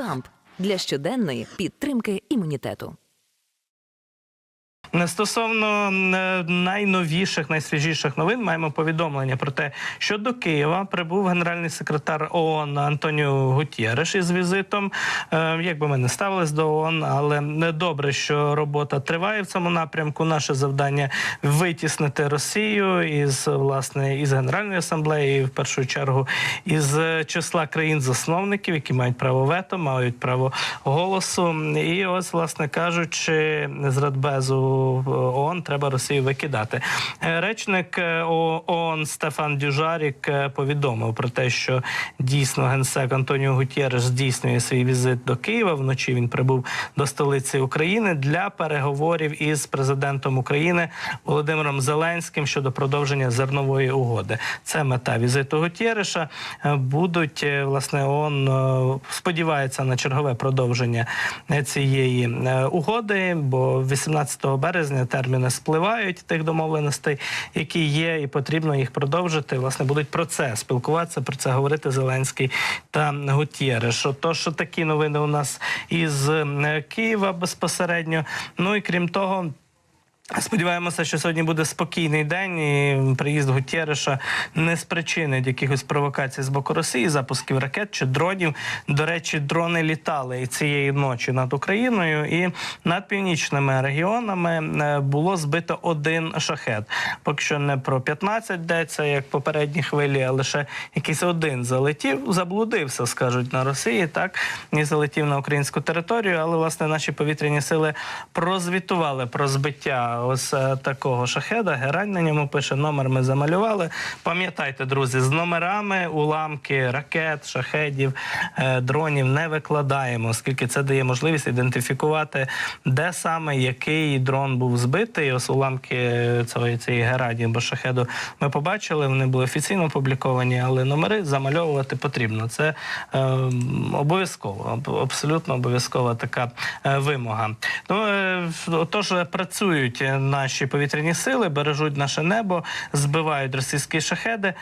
ПАМП для щоденної підтримки імунітету. Не Стосовно е, найновіших, найсвіжіших новин, маємо повідомлення про те, що до Києва прибув генеральний секретар ООН Антоніо Гутєреш із візитом. Е, Як би ми не ставились до ООН, але добре, що робота триває в цьому напрямку. Наше завдання витіснити Росію із власне із Генеральної асамблеї, в першу чергу із числа країн-засновників, які мають право вето, мають право голосу. І ось, власне кажучи, з Радбезу ООН треба Росію викидати. Е, Речник е, ООН Стефан Дюжарік е, повідомив про те, що дійсно генсек Антоніо Гутєреш здійснює свій візит до Києва. Вночі він прибув до столиці України для переговорів із президентом України Володимиром Зеленським щодо продовження зернової угоди. Це мета візиту Гутєреша. Будуть власне ООН сподівається на чергове продовження цієї угоди, бо 18 березня терміни спливають тих домовленостей, які є, і потрібно їх продовжити. Власне, будуть про це спілкуватися, про це говорити Зеленський та Гутєреш. що такі новини у нас із е, Києва безпосередньо. Ну і крім того. Сподіваємося, що сьогодні буде спокійний день, і приїзд Гутєреша не спричинить якихось провокацій з боку Росії, запусків ракет чи дронів. До речі, дрони літали і цієї ночі над Україною, і над північними регіонами е, було збито один шахет. Поки що не про 15 йдеться, як попередні хвилі, а лише якийсь один залетів, заблудився, скажуть на Росії, так і залетів на українську територію. Але власне наші повітряні сили прозвітували про збиття ось е, такого шахеда. Герань на ньому пише номер. Ми замалювали. Пам'ятайте, друзі, з номерами уламки ракет, шахедів, е, дронів не викладаємо, оскільки це дає можливість ідентифікувати, де саме який дрон був збитий. Ось уламки цього цієї гераді або шахеду ми побачили. Вони були офіційно опубліковані, але номери замальовувати потрібно. Це е, обов'язково, абсолютно обов'язкова така е, вимога. Ну е, отож, працюють наші повітряні сили, бережуть наше небо, збивають російські шахеди.